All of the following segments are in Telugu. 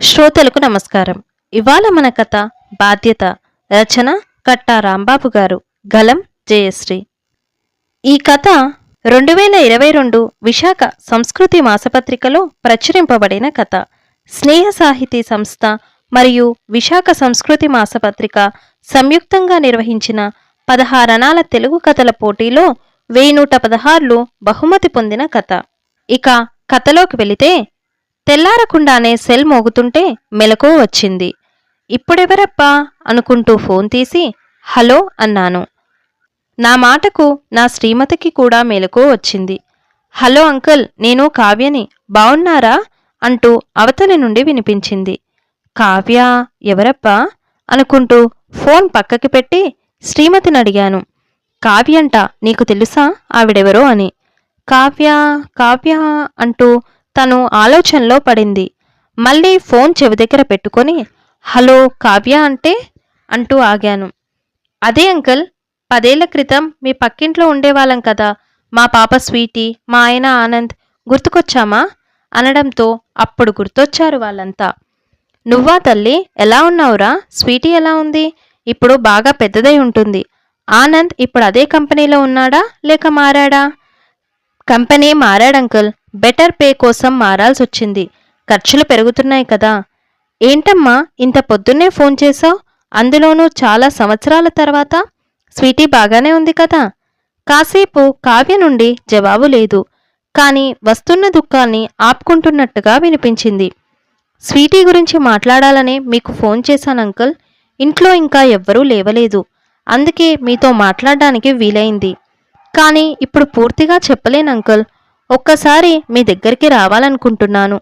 శ్రోతలకు నమస్కారం. ఇవాళ మన కథ బాధ్యత రచన కట్టా రాంబాబు గారు గలం జయశ్రీ. ఈ కథ రెండు వేల ఇరవై రెండు విశాఖ సంస్కృతి మాసపత్రికలో ప్రచురింపబడిన కథ. స్నేహ సాహితీ సంస్థ మరియు విశాఖ సంస్కృతి మాసపత్రిక సంయుక్తంగా నిర్వహించిన పదహారణాల తెలుగు కథల పోటీలో వెయ్యి నూట పదహారులు బహుమతి పొందిన కథ. ఇక కథలోకి వెళితే తెల్లారకుండానే సెల్ మోగుతుంటే మెలకువ వచ్చింది. ఇప్పుడెవరప్పా అనుకుంటూ ఫోన్ తీసి హలో అన్నాను. నా మాటకు నా శ్రీమతికి కూడా మెలకు వచ్చింది. హలో అంకుల్ నేను కావ్యని. బావున్నారా? అంటూ అవతలి నుండి వినిపించింది. కావ్య ఎవరప్పా అనుకుంటూ ఫోన్ పక్కకి పెట్టి శ్రీమతిని అడిగాను. కావ్యంట నీకు తెలుసా? ఆవిడెవరో అని. కావ్య కావ్య అంటూ తను ఆలోచనలో పడింది. మళ్ళీ ఫోన్ చెవి దగ్గర పెట్టుకొని హలో కావ్య అంటే? అంటూ ఆగాను. అదే అంకుల్ పదేళ్ళ క్రితం మీ పక్కింట్లో ఉండేవాళ్ళం కదా. మా పాప స్వీటీ మా ఆయన ఆనంద్ గుర్తుకొచ్చామా? అనడంతో అప్పుడు గుర్తొచ్చారు వాళ్ళంతా. నువ్వా తల్లి ఎలా ఉన్నావురా? స్వీటీ ఎలా ఉంది? ఇప్పుడు బాగా పెద్దదై ఉంటుంది. ఆనంద్ ఇప్పుడు అదే కంపెనీలో ఉన్నాడా లేక మారాడా? కంపెనీ మారాడంకుల్ బెటర్ పే కోసం మారాల్సి వచ్చింది ఖర్చులు పెరుగుతున్నాయి కదా. ఏంటమ్మా ఇంత పొద్దున్నే ఫోన్ చేశావు? అందులోనూ చాలా సంవత్సరాల తర్వాత స్వీటీ బాగానే ఉంది కదా. కాసేపు కావ్య నుండి జవాబు లేదు. కానీ వస్తున్న దుఃఖాన్ని ఆపుకుంటున్నట్టుగా వినిపించింది. స్వీటీ గురించి మాట్లాడాలని మీకు ఫోన్ చేశాను అంకుల్. ఇంట్లో ఇంకా ఎవ్వరూ లేవలేదు. అందుకే మీతో మాట్లాడడానికి వీలైంది. కానీ ఇప్పుడు పూర్తిగా చెప్పలేను అంకుల్. ఒక్కసారి మీ దగ్గరికి రావాలనుకుంటున్నాను.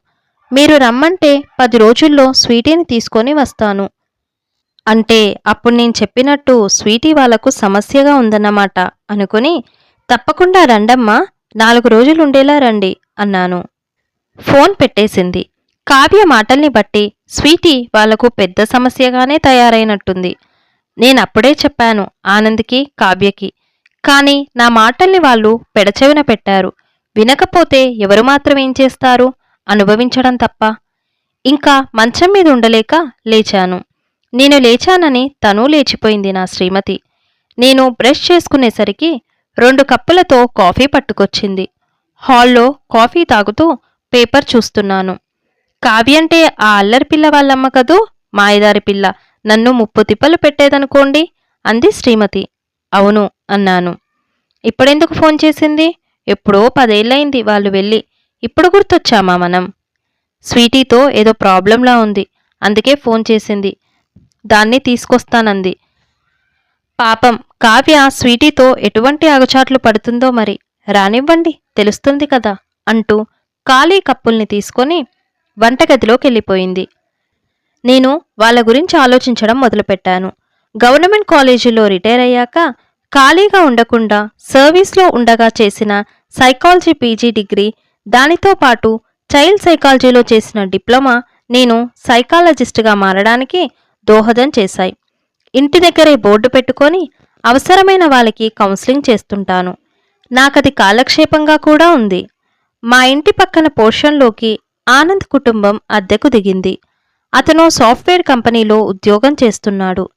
మీరు రమ్మంటే పది రోజుల్లో స్వీటీని తీసుకొని వస్తాను. అంటే అప్పుడు నేను చెప్పినట్టు స్వీటీ వాళ్ళకు సమస్యగా ఉందన్నమాట అనుకుని తప్పకుండా రండమ్మా నాలుగు రోజులు ఉండేలా రండి అన్నాను. ఫోన్ పెట్టేసింది. కావ్య మాటల్ని బట్టి స్వీటీ వాళ్ళకు పెద్ద సమస్యగానే తయారైనట్టుంది. నేనప్పుడే చెప్పాను ఆనంద్కి కావ్యకి. కానీ నా మాటల్ని వాళ్ళు పెడచెవిన పెట్టారు. వినకపోతే ఎవరు మాత్రం ఏం చేస్తారు? అనుభవించడం తప్ప. ఇంకా మంచం మీద ఉండలేక లేచాను. నేను లేచానని తను లేచిపోయింది నా శ్రీమతి. నేను బ్రష్ చేసుకునేసరికి రెండు కప్పులతో కాఫీ పట్టుకొచ్చింది. హాల్లో కాఫీ తాగుతూ పేపర్ చూస్తున్నాను. కావ్యంటే ఆ అల్లరి పిల్ల వాళ్ళమ్మ కదూ? మాయదారి పిల్ల. నన్ను ముప్పు తిప్పలు పెట్టేదనుకోండి? అంది శ్రీమతి. అవును అన్నాను. ఇప్పుడెందుకు ఫోన్ చేసింది? ఎప్పుడో పదేళ్ళయింది వాళ్ళు వెళ్ళి. ఇప్పుడు గుర్తొచ్చామా మనం? స్వీటీతో ఏదో ప్రాబ్లంలా ఉంది. అందుకే ఫోన్ చేసింది. దాన్ని తీసుకొస్తానంది. పాపం కావ్య స్వీటీతో ఎటువంటి అగచాట్లు పడుతుందో మరి. రానివ్వండి తెలుస్తుంది కదా అంటూ ఖాళీ కప్పుల్ని తీసుకొని వంటగదిలోకి వెళ్ళిపోయింది నేను వాళ్ళ గురించి ఆలోచించడం మొదలుపెట్టాను. గవర్నమెంట్ కాలేజీలో రిటైర్ అయ్యాక ఖాళీగా ఉండకుండా సర్వీస్లో ఉండగా చేసిన సైకాలజీ పీజీ డిగ్రీ. దానితో పాటు చైల్డ్ సైకాలజీలో చేసిన డిప్లొమా నేను సైకాలజిస్ట్గా మారడానికి దోహదం చేశాయి. ఇంటి దగ్గరే బోర్డు పెట్టుకొని అవసరమైన వాళ్ళకి కౌన్సిలింగ్ చేస్తుంటాను. నాకది కాలక్షేపంగా కూడా ఉంది. మా ఇంటి పక్కన పోర్షన్లోకి ఆనంద్ కుటుంబం అద్దెకు దిగింది. అతను సాఫ్ట్వేర్ కంపెనీలో ఉద్యోగం చేస్తున్నాడు.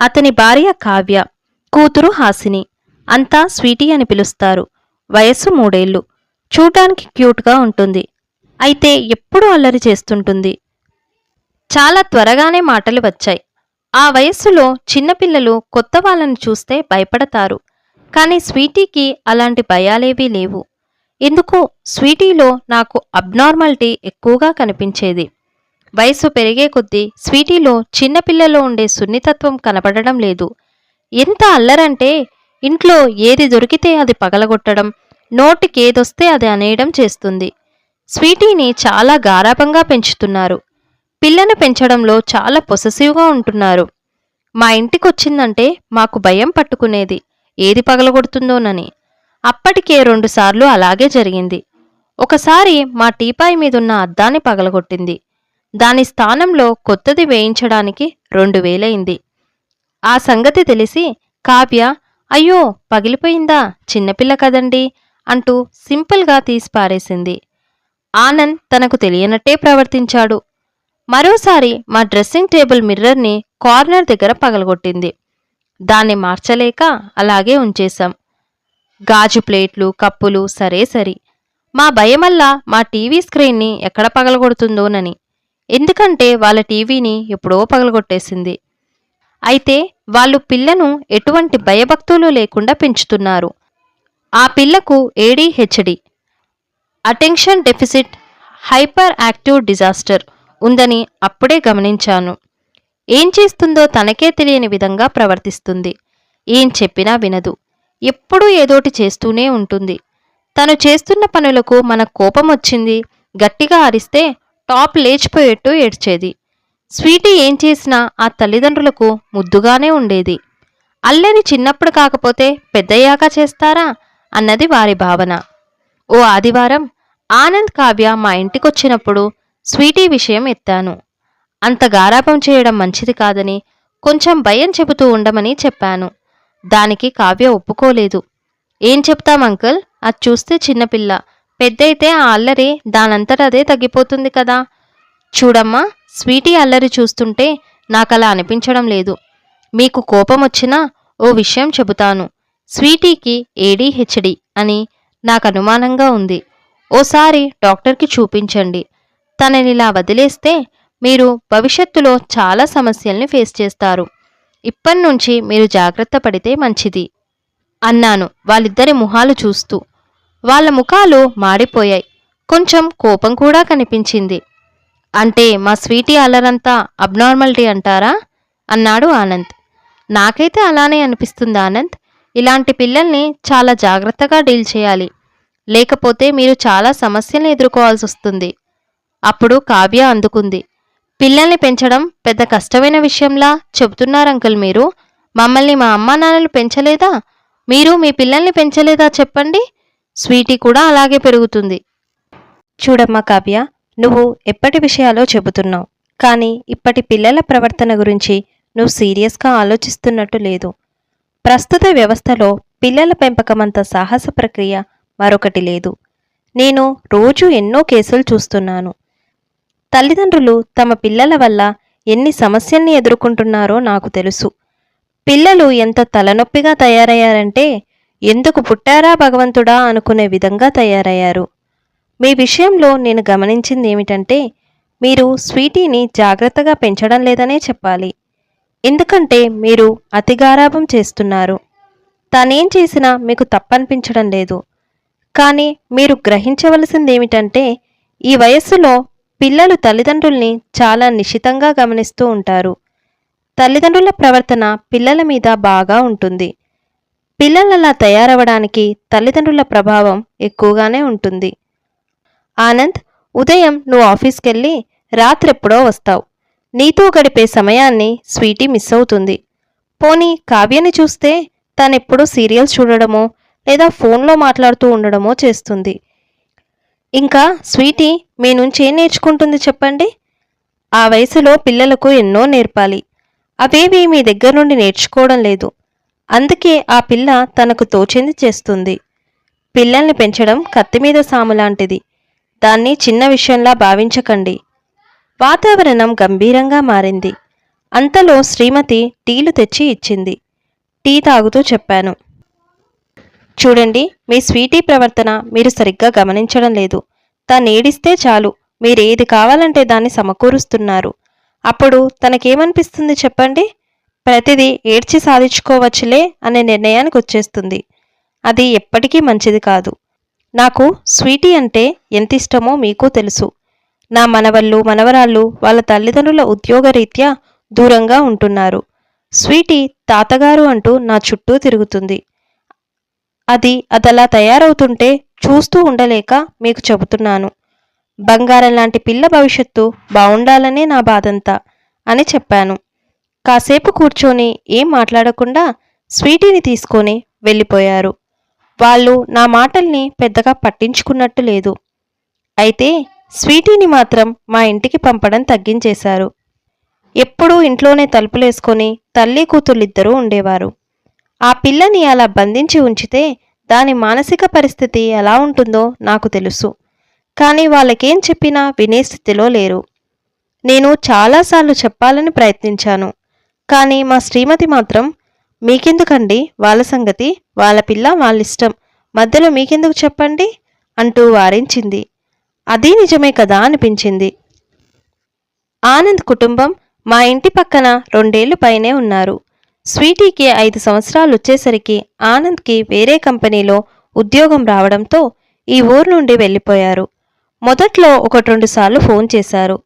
అతని భార్య కావ్య కూతురు హాసిని. అంతా స్వీటీ అని పిలుస్తారు. వయస్సు మూడేళ్ళు చూడ్డానికి క్యూట్గా ఉంటుంది. అయితే ఎప్పుడూ అల్లరి చేస్తుంటుంది. చాలా త్వరగానే మాటలు వచ్చాయి. ఆ వయస్సులో చిన్నపిల్లలు కొత్త వాళ్ళని చూస్తే భయపడతారు. కానీ స్వీటీకి అలాంటి భయాలేవీ లేవు. ఎందుకో స్వీటీలో నాకు అబ్నార్మాలిటీ ఎక్కువగా కనిపించేది. వయసు పెరిగే కొద్దీ స్వీటీలో చిన్నపిల్లలో ఉండే సున్నితత్వం కనపడడం లేదు. ఎంత అల్లరంటే ఇంట్లో ఏది దొరికితే అది పగలగొట్టడం నోటికేదొస్తే అది అనేయడం చేస్తుంది. స్వీటీని చాలా గారాభంగా పెంచుతున్నారు. పిల్లను పెంచడంలో చాలా పొసెసివ్గా ఉంటున్నారు. మా ఇంటికొచ్చిందంటే మాకు భయం పట్టుకునేది ఏది పగలగొడుతుందోనని. అప్పటికే రెండుసార్లు అలాగే జరిగింది. ఒకసారి మా టీపాయ్ మీదున్న అద్దాన్ని పగలగొట్టింది. దాని స్థానంలో కొత్తది వేయించడానికి రెండు వేలైంది ఆ సంగతి తెలిసి కావ్య అయ్యో పగిలిపోయిందా? చిన్నపిల్ల కదండి అంటూ సింపుల్గా తీసి పారేసింది. ఆనంద్ తనకు తెలియనట్టే ప్రవర్తించాడు. మరోసారి మా డ్రెస్సింగ్ టేబుల్ మిర్రర్ని కార్నర్ దగ్గర పగలగొట్టింది. దాన్ని మార్చలేక అలాగే ఉంచేశాం. గాజు ప్లేట్లు కప్పులు సరే సరి. మా భయమల్లా మా టీవీ స్క్రీన్ని ఎక్కడ పగలగొడుతుందోనని. ఎందుకంటే వాళ్ళ టీవీని ఎప్పుడో పగలగొట్టేసింది. అయితే వాళ్ళు పిల్లను ఎటువంటి భయభక్తులు లేకుండా పెంచుతున్నారు. ఆ పిల్లకు ADHD attention deficit hyper active disaster ఉందని అప్పుడే గమనించాను. ఏం చేస్తుందో తనకే తెలియని విధంగా ప్రవర్తిస్తుంది. ఏం చెప్పినా వినదు. ఎప్పుడూ ఏదోటి చేస్తూనే ఉంటుంది. తను చేస్తున్న పనులకు మన కోపం వచ్చింది గట్టిగా అరిస్తే టాప్ లేచిపోయేట్టు ఏడ్చేది. స్వీటీ ఏం చేసినా ఆ తల్లిదండ్రులకు ముద్దుగానే ఉండేది. అల్లరి చిన్నప్పుడు కాకపోతే పెద్దయ్యాక చేస్తారా? అన్నది వారి భావన. ఓ ఆదివారం ఆనంద్ కావ్య మా ఇంటికొచ్చినప్పుడు స్వీటీ విషయం ఎత్తాను. అంత గారాపం చేయడం మంచిది కాదని కొంచెం భయం చెబుతూ ఉండమని చెప్పాను. దానికి కావ్య ఒప్పుకోలేదు. ఏం చెప్తాం అంకుల్? అది చూస్తే చిన్నపిల్ల. పెద్దయితే ఆ అల్లరి దానంతట అదే తగ్గిపోతుంది కదా. చూడమ్మా స్వీటీ అల్లరి చూస్తుంటే నాకలా అనిపించడం లేదు. మీకు కోపం వచ్చినా ఓ విషయం చెబుతాను. స్వీటీకి ఏడీహెచ్డి అని నాకు అనుమానంగా ఉంది. ఓసారి డాక్టర్కి చూపించండి. తననిలా వదిలేస్తే మీరు భవిష్యత్తులో చాలా సమస్యల్ని ఫేస్ చేస్తారు. ఇప్పటినుంచి మీరు జాగ్రత్త పడితే మంచిది. అన్నాను వాళ్ళిద్దరి ముఖాలు చూస్తూ. వాళ్ళ ముఖాలు మాడిపోయాయి. కొంచెం కోపం కూడా కనిపించింది. అంటే మా స్వీటీ అల్లరంతా అబ్నార్మాలిటీ అంటారా? అన్నాడు ఆనంద్. నాకైతే అలానే అనిపిస్తుంది ఆనంద్. ఇలాంటి పిల్లల్ని చాలా జాగ్రత్తగా డీల్ చేయాలి. లేకపోతే మీరు చాలా సమస్యలను ఎదుర్కోవాల్సి వస్తుంది. అప్పుడు కావ్య అందుకుంది. పిల్లల్ని పెంచడం పెద్ద కష్టమైన విషయంలా చెబుతున్నారు అంకుల్ మీరు. మమ్మల్ని మా అమ్మా నాన్నలు పెంచలేదా? మీరు మీ పిల్లల్ని పెంచలేదా చెప్పండి? స్వీటీ కూడా అలాగే పెరుగుతుంది. చూడమ్మా కావ్య నువ్వు ఎప్పటి విషయాలో చెబుతున్నావు? కానీ ఇప్పటి పిల్లల ప్రవర్తన గురించి నువ్వు సీరియస్గా ఆలోచిస్తున్నట్టు లేదు. ప్రస్తుత వ్యవస్థలో పిల్లల పెంపకమంత సాహస ప్రక్రియ మరొకటి లేదు. నేను రోజు ఎన్నో కేసులు చూస్తున్నాను. తల్లిదండ్రులు తమ పిల్లల వల్ల ఎన్ని సమస్యల్ని ఎదుర్కొంటున్నారో నాకు తెలుసు. పిల్లలు ఎంత తలనొప్పిగా తయారయ్యారంటే ఎందుకు పుట్టారా భగవంతుడా అనుకునే విధంగా తయారయ్యారు. మీ విషయంలో నేను గమనించింది ఏమిటంటే మీరు స్వీటీని జాగ్రత్తగా పెంచడం లేదనే చెప్పాలి. ఎందుకంటే మీరు అతిగారాభం చేస్తున్నారు. తనేం చేసినా మీకు తప్పనిపించడం లేదు. కానీ మీరు గ్రహించవలసింది ఏమిటంటే ఈ వయస్సులో పిల్లలు తల్లిదండ్రుల్ని చాలా నిశితంగా గమనిస్తూ ఉంటారు. తల్లిదండ్రుల ప్రవర్తన పిల్లల మీద బాగా ఉంటుంది. పిల్లలలా తయారవడానికి తల్లిదండ్రుల ప్రభావం ఎక్కువగానే ఉంటుంది. ఆనంద్ ఉదయం నువ్వు ఆఫీస్కెళ్ళి రాత్రెప్పుడో వస్తావు. నీతో గడిపే సమయాన్ని స్వీటీ మిస్ అవుతుంది. పోనీ కావ్యని చూస్తే తనెప్పుడూ సీరియల్స్ చూడడమో లేదా ఫోన్లో మాట్లాడుతూ ఉండడమో చేస్తుంది. ఇంకా స్వీటీ మీ నుంచి ఏం నేర్చుకుంటుంది చెప్పండి? ఆ వయసులో పిల్లలకు ఎన్నో నేర్పాలి. అవేవి మీ దగ్గర నుండి నేర్చుకోవడం లేదు. అందుకే ఆ పిల్ల తనకు తోచింది చేస్తుంది. పిల్లల్ని పెంచడం కత్తి మీద సాము లాంటిది. దాన్ని చిన్న విషయంలా భావించకండి. వాతావరణం గంభీరంగా మారింది. అంతలో శ్రీమతి టీలు తెచ్చి ఇచ్చింది. టీ తాగుతూ చెప్పాను. చూడండి మీ స్వీటీ ప్రవర్తన మీరు సరిగ్గా గమనించడం లేదు. తను ఏడిస్తే చాలు. మీరేది కావాలంటే దాన్ని సమకూరుస్తున్నారు. అప్పుడు తనకేమనిపిస్తుంది చెప్పండి? ప్రతిదీ ఏడ్చి సాధించుకోవచ్చులే అనే నిర్ణయానికి వచ్చేస్తుంది అది ఎప్పటికీ మంచిది కాదు. నాకు స్వీటీ అంటే ఎంత ఇష్టమో మీకు తెలుసు. నా మనవళ్ళు మనవరాళ్ళు వాళ్ళ తల్లిదండ్రుల ఉద్యోగరీత్యా దూరంగా ఉంటున్నారు. స్వీటీ తాతగారు అంటూ నా చుట్టూ తిరుగుతుంది. అది అదలా తయారవుతుంటే చూస్తూ ఉండలేక మీకు చెబుతున్నాను. బంగారం లాంటి పిల్ల భవిష్యత్తు బావుండాలనే నా బాధంతా అని చెప్పాను. కాసేపు కూర్చొని ఏం మాట్లాడకుండా స్వీటీని తీసుకొని వెళ్ళిపోయారు. వాళ్ళు నా మాటల్ని పెద్దగా పట్టించుకున్నట్టు లేదు. అయితే స్వీటీని మాత్రం మా ఇంటికి పంపడం తగ్గించేశారు. ఎప్పుడూ ఇంట్లోనే తలుపులేసుకొని తల్లి కూతుళ్ళిద్దరూ ఉండేవారు. ఆ పిల్లని అలా బంధించి ఉంచితే దాని మానసిక పరిస్థితి ఎలా ఉంటుందో నాకు తెలుసు. కానీ వాళ్ళకేం చెప్పినా వినే స్థితిలో లేరు. నేను చాలాసార్లు చెప్పాలని ప్రయత్నించాను. కానీ మా శ్రీమతి మాత్రం మీకెందుకండి? వాళ్ళ సంగతి వాళ్ళ పిల్ల వాళ్ళిష్టం. మధ్యలో మీకెందుకు చెప్పండి? అంటూ వారించింది. అది నిజమే కదా? అనిపించింది. ఆనంద్ కుటుంబం మా ఇంటి పక్కన రెండేళ్ళు పైనే ఉన్నారు. స్వీటీకి ఐదు సంవత్సరాలు వచ్చేసరికి ఆనంద్కి వేరే కంపెనీలో ఉద్యోగం రావడంతో ఈ ఊరు నుండి వెళ్ళిపోయారు. మొదట్లో ఒకటి రెండు సార్లు ఫోన్ చేశారు.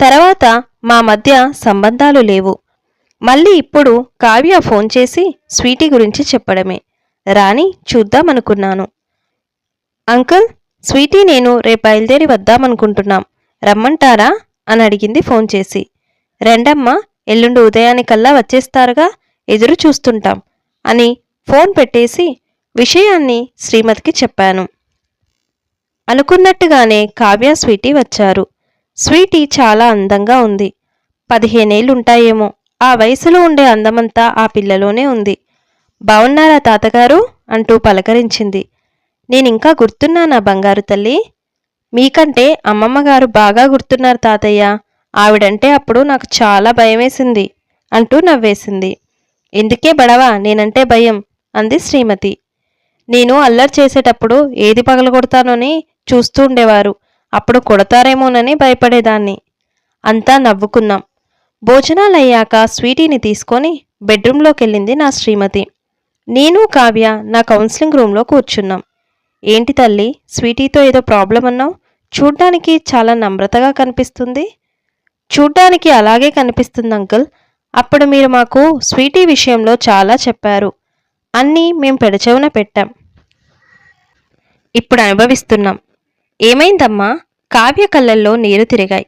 తర్వాత మా మధ్య సంబంధాలు లేవు. మళ్ళీ ఇప్పుడు కావ్య ఫోన్ చేసి స్వీటీ గురించి చెప్పడమే. రాని చూద్దామనుకున్నాను. అంకుల్ స్వీటీ నేను రేపు బయలుదేరి వద్దామనుకుంటున్నాం. రమ్మంటారా? అని అడిగింది ఫోన్ చేసి. రెండమ్మ ఎల్లుండి ఉదయానికల్లా వచ్చేస్తారుగా? ఎదురు చూస్తుంటాం అని ఫోన్ పెట్టేసి విషయాన్ని శ్రీమతికి చెప్పాను. అనుకున్నట్టుగానే కావ్య స్వీటీ వచ్చారు. స్వీటీ చాలా అందంగా ఉంది. పదిహేనేళ్ళుంటాయేమో ఆ వయసులో ఉండే అందమంతా ఆ పిల్లలోనే ఉంది. బావున్నారా తాతగారు? అంటూ పలకరించింది. నేనింకా గుర్తున్నానా బంగారు తల్లి? మీకంటే అమ్మమ్మగారు బాగా గుర్తున్నారు తాతయ్య. ఆవిడంటే అప్పుడు నాకు చాలా భయమేసింది అంటూ నవ్వేసింది. ఎందుకే బడవా? నేనంటే భయం అంది శ్రీమతి. నేను అల్లరి చేసేటప్పుడు ఏది పగలగొడతానోని చూస్తూ ఉండేవారు. అప్పుడు కొడతారేమోనని భయపడేదాన్ని. అంతా నవ్వుకున్నాం. భోజనాలయ్యాక స్వీటీని తీసుకొని బెడ్రూమ్లోకి వెళ్ళింది నా శ్రీమతి. నేను కావ్య నా కౌన్సిలింగ్ రూమ్లో కూర్చున్నాం. ఏంటి తల్లి స్వీటీతో ఏదో ప్రాబ్లం అన్నావు? చూడ్డానికి చాలా నమ్రతగా కనిపిస్తుంది. చూడ్డానికి అలాగే కనిపిస్తుంది అంకుల్. అప్పుడు మీరు మాకు స్వీటీ విషయంలో చాలా చెప్పారు. అన్నీ మేము పెడచెవున పెట్టాం. ఇప్పుడు అనుభవిస్తున్నాం. ఏమైందమ్మా? కావ్య కళ్ళల్లో నీరు తిరిగాయి.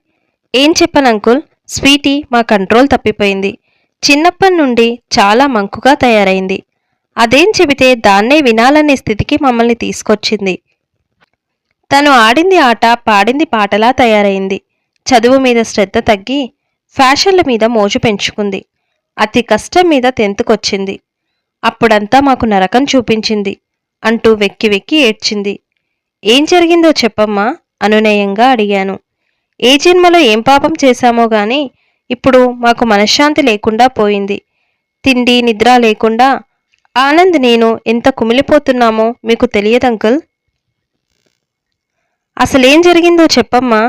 ఏం చెప్పను అంకుల్? స్వీటీ మా కంట్రోల్ తప్పిపోయింది. చిన్నప్పటి నుండి చాలా మంకుగా తయారైంది. అదేం చెబితే దాన్నే వినాలనే స్థితికి మమ్మల్ని తీసుకొచ్చింది. తను ఆడింది ఆట పాడింది పాటలా తయారైంది. చదువు మీద శ్రద్ధ తగ్గి ఫ్యాషన్ల మీద మోజు పెంచుకుంది. అతి కష్టం మీద తెంతుకొచ్చింది. అప్పుడంతా మాకు నరకం చూపించింది అంటూ వెక్కి వెక్కి ఏడ్చింది. ఏం జరిగిందో చెప్పమ్మా? అనునయంగా అడిగాను. ఏ జన్మలో ఏం పాపం చేశామో గాని ఇప్పుడు మాకు మనశ్శాంతి లేకుండా పోయింది. తిండి నిద్ర లేకుండా ఆనంద్ నేను ఎంత కుమిలిపోతున్నామో మీకు తెలియదు అంకుల్. అసలేం జరిగిందో చెప్పమ్మా.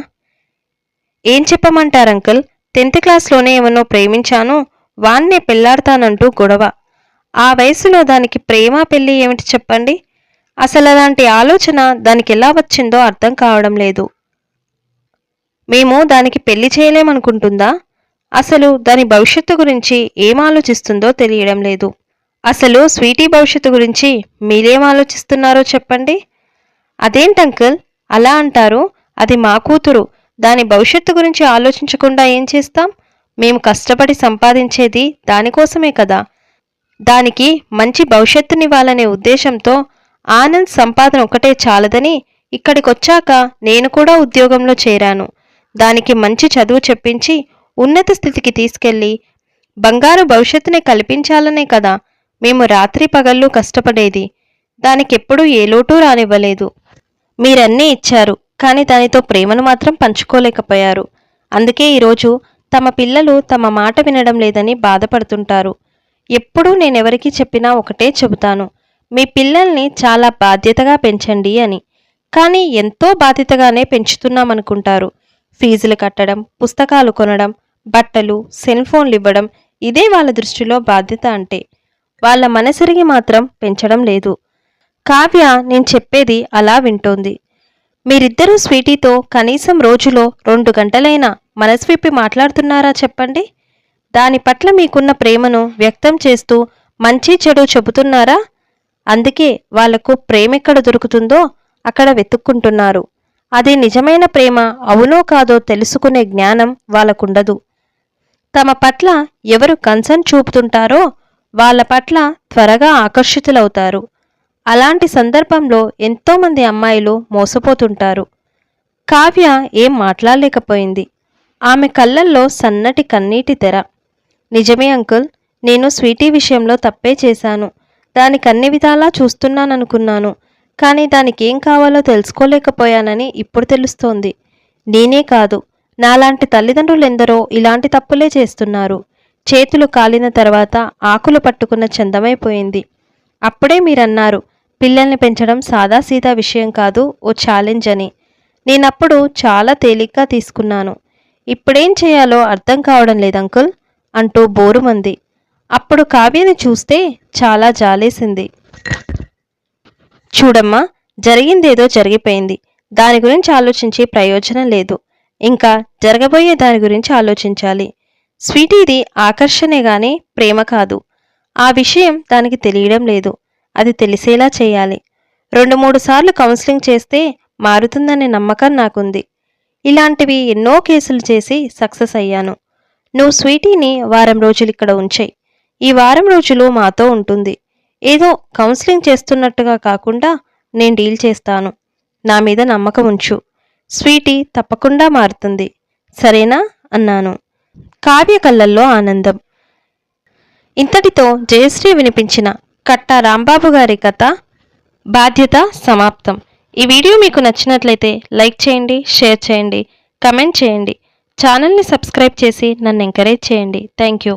ఏం చెప్పమంటారు అంకుల్? టెన్త్ క్లాస్లోనే ఏమన్నో ప్రేమించాను వాన్నే పెళ్ళాడతానంటూ గొడవ. ఆ వయసులో దానికి ప్రేమ పెళ్ళి ఏమిటి చెప్పండి? అసలు అలాంటి ఆలోచన దానికి ఎలా వచ్చిందో అర్థం కావడం లేదు. మేము దానికి పెళ్ళి చేయలేమనుకుంటుందా? అసలు దాని భవిష్యత్తు గురించి ఏం ఆలోచిస్తుందో తెలియడం లేదు. అసలు స్వీటీ భవిష్యత్తు గురించి మీరేం ఆలోచిస్తున్నారో చెప్పండి. అదేంటి అంకుల్? అలా అంటారు. అది మా కూతురు. దాని భవిష్యత్తు గురించి ఆలోచించకుండా ఏం చేస్తాం? మేము కష్టపడి సంపాదించేది దానికోసమే కదా. దానికి మంచి భవిష్యత్తునివ్వాలనే ఉద్దేశంతో ఆనంద్ సంపాదన ఒకటే చాలదని ఇక్కడికొచ్చాక నేను కూడా ఉద్యోగంలో చేరాను. దానికి మంచి చదువు చెప్పించి ఉన్నత స్థితికి తీసుకెళ్ళి బంగారు భవిష్యత్తుని కల్పించాలనే కదా. మేము రాత్రి పగళ్ళు కష్టపడేది. దానికెప్పుడూ ఏ లోటు రానివ్వలేదు. మీరన్నీ ఇచ్చారు కానీ దానితో ప్రేమను మాత్రం పంచుకోలేకపోయారు. అందుకే ఈరోజు తమ పిల్లలు తమ మాట వినడం లేదని బాధపడుతుంటారు. ఎప్పుడూ నేనెవరికి చెప్పినా ఒకటే చెబుతాను మీ పిల్లల్ని చాలా బాధ్యతగా పెంచండి అని. కానీ ఎంతో బాధ్యతగానే పెంచుతున్నామనుకుంటారు. ఫీజులు కట్టడం పుస్తకాలు కొనడం బట్టలు సెల్ ఫోన్లు ఇవ్వడం ఇదే వాళ్ళ దృష్టిలో బాధ్యత అంటే. వాళ్ళ మనసరిగి మాత్రం పెంచడం లేదు. కావ్య నేను చెప్పేది అలా వింటోంది. మీరిద్దరూ స్వీటీతో కనీసం రోజులో రెండు గంటలైనా మనస్విప్పి మాట్లాడుతున్నారా చెప్పండి? దాని పట్ల మీకున్న ప్రేమను వ్యక్తం చేస్తూ మంచి చెడు చెబుతున్నారా? అందుకే వాళ్ళకు ప్రేమెక్కడ దొరుకుతుందో అక్కడ వెతుక్కుంటున్నారు. అది నిజమైన ప్రేమ అవునో కాదో తెలుసుకునే జ్ఞానం వాళ్ళకుండదు. తమ పట్ల ఎవరు కన్సర్న్ చూపుతుంటారో వాళ్ళ పట్ల త్వరగా ఆకర్షితులవుతారు. అలాంటి సందర్భంలో ఎంతోమంది అమ్మాయిలు మోసపోతుంటారు. కావ్య ఏం మాట్లాడలేకపోయింది. ఆమె కళ్ళల్లో సన్నటి కన్నీటి తెర. నిజమే అంకుల్ నేను స్వీటీ విషయంలో తప్పే చేశాను. దానికి అన్ని విధాలా చూస్తున్నాననుకున్నాను. కానీ దానికి ఏం కావాలో తెలుసుకోలేకపోయానని ఇప్పుడు తెలుస్తోంది. నేనే కాదు. నాలాంటి తల్లిదండ్రులు ఎందరో ఇలాంటి తప్పులే చేస్తున్నారు. చేతులు కాలిన తర్వాత ఆకులు పట్టుకున్న చందమైపోయింది. అప్పుడే మీరన్నారు పిల్లల్ని పెంచడం సాదాసీదా విషయం కాదు ఓ ఛాలెంజ్ అని. నేనప్పుడు చాలా తేలిగ్గా తీసుకున్నాను. ఇప్పుడేం చేయాలో అర్థం కావడం లేదు అంకుల్ అంటూ బోరుమంది. అప్పుడు కావ్యని చూస్తే చాలా జాలేసింది. చూడమ్మా జరిగిందేదో జరిగిపోయింది. దాని గురించి ఆలోచించి ప్రయోజనం లేదు. ఇంకా జరగబోయే దాని గురించి ఆలోచించాలి. స్వీటీది ఆకర్షణే గాని ప్రేమ కాదు. ఆ విషయం దానికి తెలియడం లేదు. అది తెలిసేలా చేయాలి. రెండు మూడు సార్లు కౌన్సిలింగ్ చేస్తే మారుతుందనే నమ్మకం నాకుంది. ఇలాంటివి ఎన్నో కేసులు చేసి సక్సెస్ అయ్యాను. నువ్వు స్వీటీని వారం రోజులు ఇక్కడ ఉంచాయి. ఈ వారం రోజులు మాతో ఉంటుంది. ఏదో కౌన్సిలింగ్ చేస్తున్నట్టుగా కాకుండా నేను డీల్ చేస్తాను. నా మీద నమ్మకం ఉంచు. స్వీటీ తప్పకుండా మారుతుంది. సరేనా? అన్నాను. కావ్య కళ్ళల్లో ఆనందం. ఇంతటితో జయశ్రీ వినిపించిన కట్టా రాంబాబు గారి కథ బాధ్యత సమాప్తం. ఈ వీడియో మీకు నచ్చినట్లయితే లైక్ చేయండి షేర్ చేయండి కమెంట్ చేయండి. ఛానల్ని సబ్స్క్రైబ్ చేసి నన్ను ఎంకరేజ్ చేయండి. Thank you.